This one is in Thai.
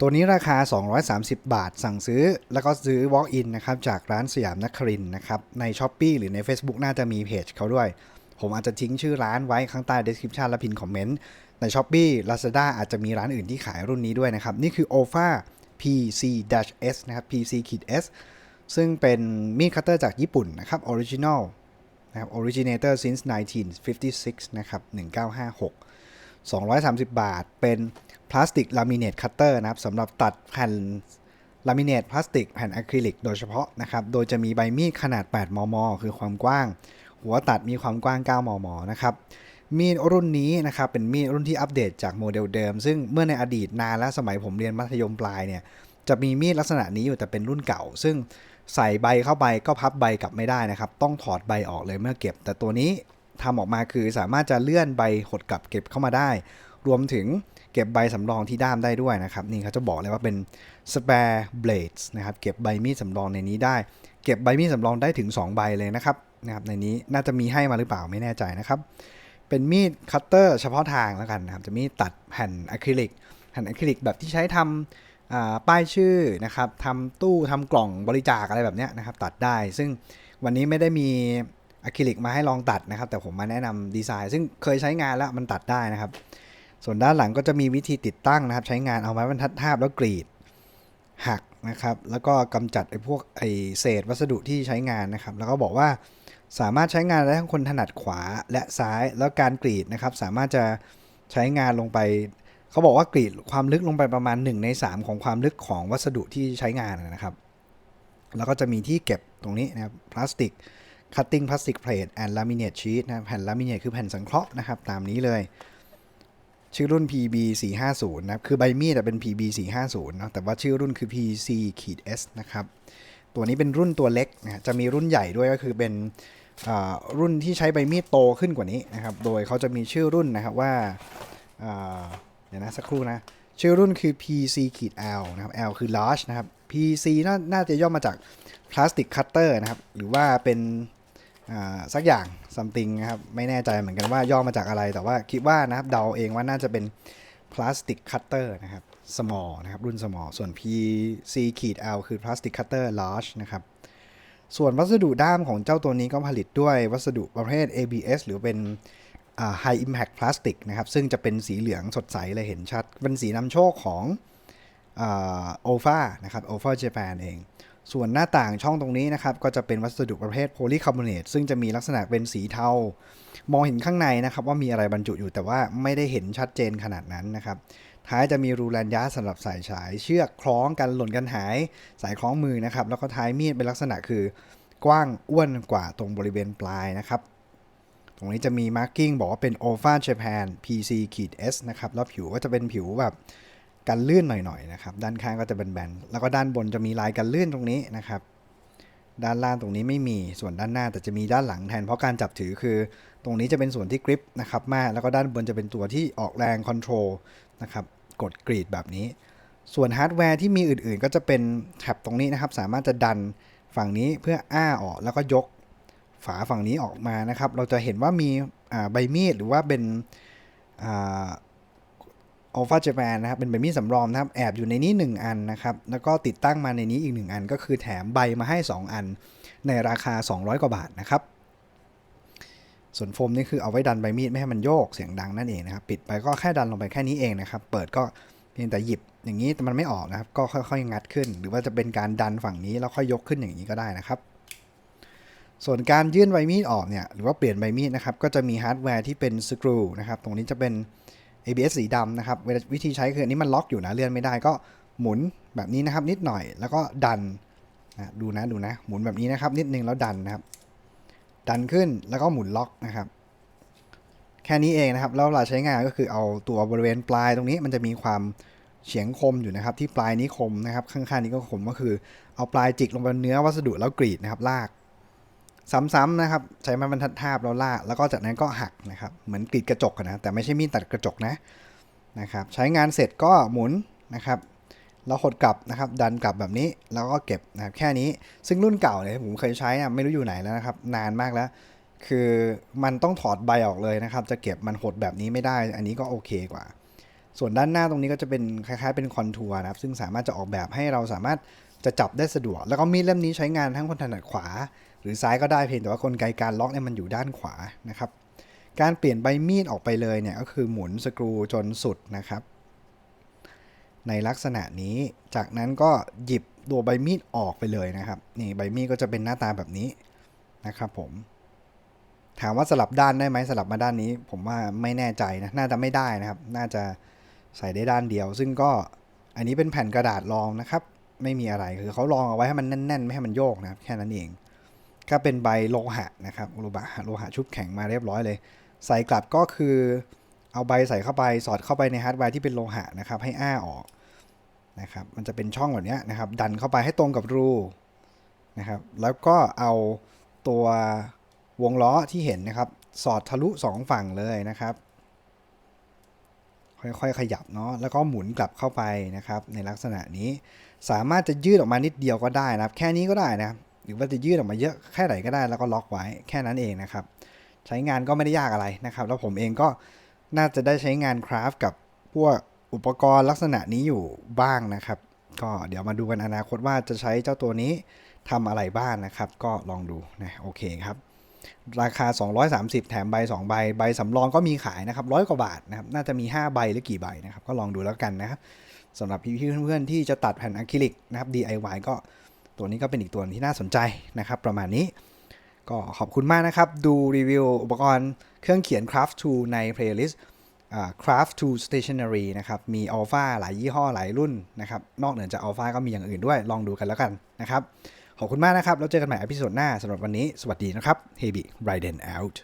ตัวนี้ราคา 230 บาท สั่งซื้อแล้วก็ซื้อ walk in นะครับ จากร้านสยามนครินนะครับ ใน s h อ p e e หรือใน Facebook น่าจะมีเพจเขาด้วย ผมอาจจะทิ้งชื่อร้านไว้ข้างใต้ description และพินคอมเมนต์ ใน s h อ p e e Lazada อาจจะมีร้านอื่นที่ขายรุ่นนี้ด้วยนะครับ นี่คือ OFA PC-S นะครับ PC-S ซึ่งเป็นมีดคัตเตอร์จากญี่ปุ่นนะครับ Original นะครับ Originator since 1956 นะครับ 1956 230 บาทเป็น พลาสติกลามิเนตคัตเตอร์นะครับสำหรับตัดแผ่นลามิเนตพลาสติกแผ่นอะคริลิกโดยเฉพาะนะครับ โดยจะมีใบมีดขนาด 8 มม คือความกว้าง หัวตัดมีความกว้าง 9 มม นะครับ มีดรุ่นนี้นะครับเป็นมีดรุ่นที่อัปเดตจากโมเดลเดิม ซึ่งเมื่อในอดีตนานและสมัยผมเรียนมัธยมปลายเนี่ย จะมีมีดลักษณะนี้อยู่แต่เป็นรุ่นเก่า ซึ่งใส่ใบเข้าไปก็พับใบกลับไม่ได้นะครับ ต้องถอดใบออกเลยเมื่อเก็บ แต่ตัวนี้ทำออกมาคือสามารถจะเลื่อนใบหดกลับเก็บเข้ามาได้ รวมถึง เก็บใบสำรองที่ด้ามได้ด้วยนะครับ นี่เขาจะบอกเลยว่าเป็น spare blades นะครับ เก็บใบมีดสำรองในนี้ได้ เก็บใบมีดสำรองได้ถึง 2 ใบเลยนะครับนะครับ ในนี้น่าจะมีให้มาหรือเปล่าไม่แน่ใจนะครับ เป็นมีดคัตเตอร์เฉพาะทางแล้วกันนะครับ จะมีตัดแผ่นอะคริลิก แผ่นอะคริลิกแบบที่ใช้ทำอ่าป้ายชื่อนะครับทำตู้ทำกล่องบริจาคอะไรแบบนี้นะครับ ตัดได้ ซึ่งวันนี้ไม่ได้มีอะคริลิกมาให้ลองตัดนะครับ แต่ผมมาแนะนำดีไซน์ ซึ่งเคยใช้งานแล้วมันตัดได้นะครับ ส่วนด้านหลังก็จะมีวิธีติดตั้งนะครับ ใช้งานเอาไม้บรรทัดทาบแล้วกรีดหักนะครับ แล้วก็กำจัดไอ้พวกไอ้เศษวัสดุที่ใช้งานนะครับ แล้วก็บอกว่าสามารถใช้งานได้ทั้งคนถนัดขวาและซ้าย แล้วการกรีดนะครับ สามารถจะใช้งานลงไปเขาบอกว่ากรีดความลึกลงไปประมาณ 1 ใน 3 ของความลึกของวัสดุที่ใช้งานนะครับ แล้วก็จะมีที่เก็บตรงนี้นะครับพลาสติก cutting plastic plate and laminate sheet นะแผ่น laminate คือแผ่นสังเคราะห์นะครับ ตามนี้เลย ชื่อรุ่น PB 450นะครับ คือใบมีดอะเป็น PB 450เนะแต่ว่าชื่อรุ่นคือ PC ขีด S นะครับ ตัวนี้เป็นรุ่นตัวเล็กนะจะมีรุ่นใหญ่ด้วยก็คือเป็นอ่ารุ่นที่ใช้ใบมีดโตขึ้นกว่านี้นะครับ โดยเขาจะมีชื่อรุ่นนะครับว่าอ่าเดี๋ยวนะสักครู่นะ ชื่อรุ่นคือ PC ขีด L นะครับ L คือ large นะครับ PC น่านาจะย่อมาจาก plastic cutter นะครับ หรือว่าเป็น สักอย่าง something นะครับ ไม่แน่ใจเหมือนกันว่าย่อมาจากอะไร แต่ว่าคิดว่านะครับเดาเองว่าน่าจะเป็น plastic cutter นะครับ small นะครับ รุ่น small ส่วน PC ขีด L คือ plastic cutter large นะครับ ส่วนวัสดุด้ามของเจ้าตัวนี้ก็ผลิตด้วยวัสดุประเภท ABS หรือเป็น High Impact Plastic นะครับ ซึ่งจะเป็นสีเหลืองสดใสเลยเห็นชัด เป็นสีนำโชคของโอฟานะครับโอฟาเจแปนเอง ส่วนหน้าต่างช่องตรงนี้นะครับ ก็จะเป็นวัสดุประเภทโพลีคาร์บอเนตซึ่งจะมีลักษณะเป็นสีเทามองเห็นข้างในนะครับ ว่ามีอะไรบรรจุอยู่แต่ว่าไม่ได้เห็นชัดเจนขนาดนั้นนะครับ ท้ายจะมีรูแลนยาสำหรับสายฉาย เชือกคล้องกันหล่นกันหาย สายคล้องมือนะครับ แล้วก็ท้ายมีดเป็นลักษณะคือกว้างอ้วนกว่าตรงบริเวณปลายนะครับ ตรงนี้จะมีมาร์กิ้งบอกว่าเป็น o f a Japan PC S นะครับแล้วผิวก็จะเป็นผิวแบบ กันลื่นหน่อยๆนะครับ ด้านข้างก็จะแบนๆแล้วก็ด้านบนจะมีลายกันลื่นตรงนี้นะครับ ด้านล่างตรงนี้ไม่มีส่วนด้านหน้าแต่จะมีด้านหลังแทนเพราะการจับถือคือ ตรงนี้จะเป็นส่วนที่กริปนะครับมากแล้วก็ด้านบนจะเป็นตัวที่ออกแรงคอนโทรลนะครับกดกรีดแบบนี้ ส่วนฮาร์ดแวร์ที่มีอื่นๆ ก็จะเป็นแท็บตรงนี้นะครับ สามารถจะดันฝั่งนี้เพื่ออ้าออกแล้วก็ยกฝาฝั่งนี้ออกมานะครับ เราจะเห็นว่ามีใบมีดหรือว่าเป็น อัลฟาเจแปนนะครับเป็นใบมีดสำรองนะครับแอบอยู่ในนี้ 1 อันนะครับ แล้วก็ติดตั้งมาในนี้อีก 1 อัน ก็คือแถมใบมาให้ 2 อัน ในราคา 200 กว่าบาทนะครับ ส่วนโฟมนี่คือเอาไว้ดันใบมีดไม่ให้มันโยกเสียงดังนั่นเองนะครับ ปิดไปก็แค่ดันลงไปแค่นี้เองนะครับ เปิดก็เพียงแต่หยิบอย่างนี้แต่มันไม่ออกนะครับ ก็ค่อยๆงัดขึ้น หรือว่าจะเป็นการดันฝั่งนี้แล้วค่อยยกขึ้นอย่างนี้ก็ได้นะครับส่วนการยื่นใบมีดออกเนี่ยหรือว่าเปลี่ยนใบมีดนะครับก็จะมีฮาร์ดแวร์ที่เป็นสกรูนะครับตรงนี้จะเป็น ABS สีดำนะครับวิธีใช้คืออันนี้มันล็อกอยู่นะเลื่อนไม่ได้ก็หมุนแบบนี้นะครับนิดหน่อยแล้วก็ดันนะดูนะดูนะ หมุนแบบนี้นะครับ นิดนึงแล้วดันนะครับ ดันขึ้นแล้วก็หมุนล็อกนะครับ แค่นี้เองนะครับแล้วเวลาใช้งานก็คือเอาตัวบริเวณปลายตรงนี้มันจะมีความเฉียงคมอยู่นะครับ ที่ปลายนี้คมนะครับ ข้างๆนี้ก็คมก็คือ เอาปลายจิกลงบนเนื้อวัสดุแล้วกรีดนะครับลาก ซ้ำๆนะครับ ใช้ไม้บรรทัดทาบแล้วลากแล้วก็จากนั้นก็หักนะครับ เหมือนกรีดกระจกนะ แต่ไม่ใช่มีดตัดกระจกนะนะครับ ใช้งานเสร็จก็หมุนนะครับแล้วหดกลับนะครับ ดันกลับแบบนี้แล้วก็เก็บนะครับแค่นี้ซึ่งรุ่นเก่าเนี่ยผมเคยใช้อะไม่รู้อยู่ไหนแล้วนะครับ นานมากแล้ว คือมันต้องถอดใบออกเลยนะครับ จะเก็บมันหดแบบนี้ไม่ได้ อันนี้ก็โอเคกว่า ส่วนด้านหน้าตรงนี้ก็จะเป็นคล้ายๆเป็นคอนทัวร์นะครับ ซึ่งสามารถจะออกแบบให้เราสามารถจะจับได้สะดวก แล้วก็มีดเล่มนี้ใช้งานทั้งคนถนัดขวา หรือซ้ายก็ได้เพียงแต่ว่ากลไกการล็อกเนี่ยมันอยู่ด้านขวานะครับ การเปลี่ยนใบมีดออกไปเลยเนี่ยก็คือหมุนสกรูจนสุดนะครับ ในลักษณะนี้จากนั้นก็หยิบตัวใบมีดออกไปเลยนะครับนี่ใบมีดก็จะเป็นหน้าตาแบบนี้นะครับผมถามว่าสลับด้านได้ไหมสลับมาด้านนี้ ผมว่าไม่แน่ใจนะน่าจะไม่ได้นะครับ น่าจะใส่ได้ด้านเดียว ซึ่งก็อันนี้เป็นแผ่นกระดาษรองนะครับ ไม่มีอะไรคือเขารองเอาไว้ให้มันแน่นๆ ไม่ให้มันโยกนะครับ แค่นั้นเอง ก็เป็นใบโลหะนะครับโลหะโลหะชุบแข็งมาเรียบร้อยเลย ใส่กลับก็คือเอาใบใส่เข้าไปสอดเข้าไปในฮาร์ดแวร์ที่เป็นโลหะนะครับให้อ้าออกนะครับมันจะเป็นช่องแบบนี้นะครับดันเข้าไปให้ตรงกับรูนะครับแล้วก็เอาตัววงล้อที่เห็นนะครับสอดทะลุสองฝั่งเลยนะครับ ค่อยๆขยับเนาะแล้วก็หมุนกลับเข้าไปนะครับในลักษณะนี้สามารถจะยืดออกมานิดเดียวก็ได้นะครับ แค่นี้ก็ได้นะครับ หรือว่าจะยืดออกมาเยอะแค่ไหนก็ได้แล้วก็ล็อกไว้แค่นั้นเองนะครับ ใช้งานก็ไม่ได้ยากอะไรนะครับ แล้วผมเองก็น่าจะได้ใช้งานคราฟกับพวกอุปกรณ์ลักษณะนี้อยู่บ้างนะครับ ก็เดี๋ยวมาดูกันอนาคตว่าจะใช้เจ้าตัวนี้ทำอะไรบ้างนะครับ ก็ลองดูนะโอเคครับ ราคา 230 แถมใบ 2 ใบ ใบสำรองก็มีขายนะครับร้อยกว่าบาทนะครับ น่าจะมี 5 ใบหรือกี่ใบนะครับ ก็ลองดูแล้วกันนะครับสำหรับพี่ๆเพื่อนๆที่จะตัดแผ่นอะคริลิกนะครับ DIY ก็ ตัวนี้ก็เป็นอีกตัวที่น่าสนใจนะครับประมาณนี้ ก็ขอบคุณมากนะครับ ดูรีวิวอุปกรณ์เครื่องเขียน Craft Tool ใน playlist Craft Tool Stationery นะครับมี Alpha หลายยี่ห้อหลายรุ่นนะครับนอกเหนือจาก Alpha ก็มีอย่างอื่นด้วยลองดูกันแล้วกันนะครับขอบคุณมากนะครับ แล้วเจอกันใหม่อพิโซดหน้าสำหรับวันนี้ สวัสดีนะครับ h e b y Riden out